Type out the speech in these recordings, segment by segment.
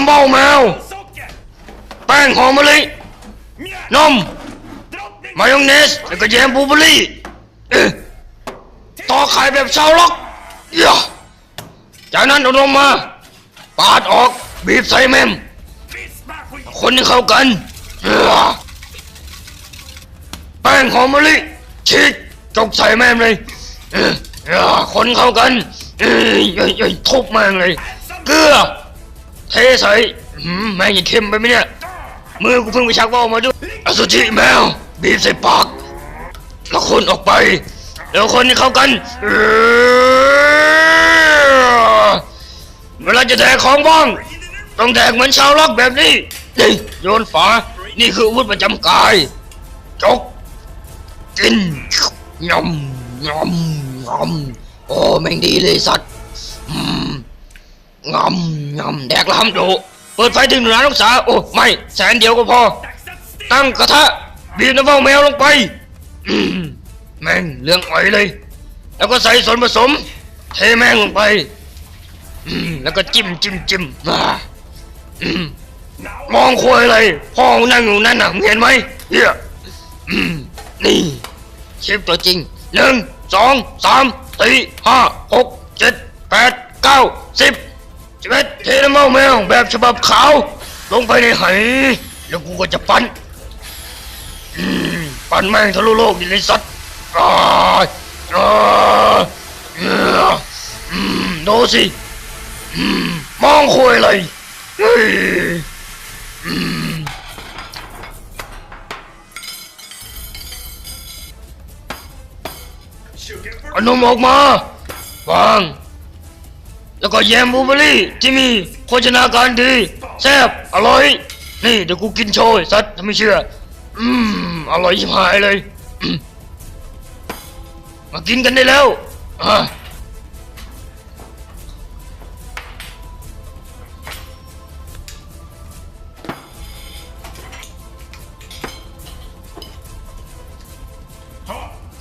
ำเบ้าแมว แป้งหอมมะลินม มายองเนส แล้วก็แยมบูเบอรี่ต่อไข่แบบชาวล็อกเหี้ยจากนั้นเอานมมา ปาดออกบีบใส่แมม คนให้เข้ากัน แป้งหอมมะลิฉีกจกใส่แมมเลยคนเข้ากันเอ้ทุบแมงเลย เกลือ เทใส่หืมแม่งยังเค็มไปไหมเนี่ยมือกูเพิ่งไปชักว่าวมาด้วยอสุจิแมวบีบใส่ปากแล้วคนออกไป แล้วคนให้เข้ากันเวลาจะแดกของบ้างต้องแดกเหมือนชาวล็อกแบบนี้นี่โยนฝา นี่คืออาวุธประจำกาย จก กินยำยำยำโอ้แม่งดีเลยสัตว์อืมงำ ยำแดกล้ำดุเปิดไฟถึงหนึ่งล้านองศาโอ้ไม่แสนเดียวก็พอ ตั้งกระทะบีบน้ำเมาแมวลงไปแม่งเรื่องอ่อยเลย แล้วก็ใส่ส่วนผสม เทแม่งลงไปแล้วก็จิ้มจิ้มจิ้มมองคุยเลยพ่อนั่งอยู่นั่นน่ะเห็นไหมเฮียนี่เชฟตัวจริงหนึ่งสองสามสี่ห้าหกเจ็ดแปดเก้าสิบ สิบเอ็ดเทน้ำเมาแมวแบบฉบับขาวลงไปในไหแล้วกูก็จะปั้นอืมปั้นแม่งทะลุโลกดิเลยสัตว์อ้ายอ้ายเอ้ออืมดูสิอืมมองคุยเลยเฮ้ยอืมเอานมออกมาวาง แล้วก็แยมบูเบอรี่ที่มีโภชนาการดีแซ่บอร่อย นี่เดี๋ยวกูกินโชว์ไอ้สัตว์ถ้าไม่เชื่อ อืมอร่อยชิบหายเลย มากินกันได้แล้วอะ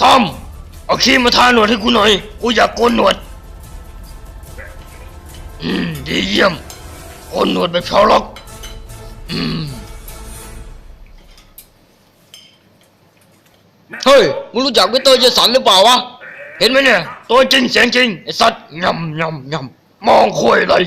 ทอมเอาครีมมาทาหนวดให้กูหน่อย กูอยากโกนหนวด ดีเยี่ยมโอนหนวดแบบชาวล็อกเฮ้ย มึงรู้จักวิเตอร์เจสันหรือเปล่าวะ เห็นไหมเนี่ย ตัวจริงเสียงจริง ไอ้สัตว์ยำยำยำมองคุยเลย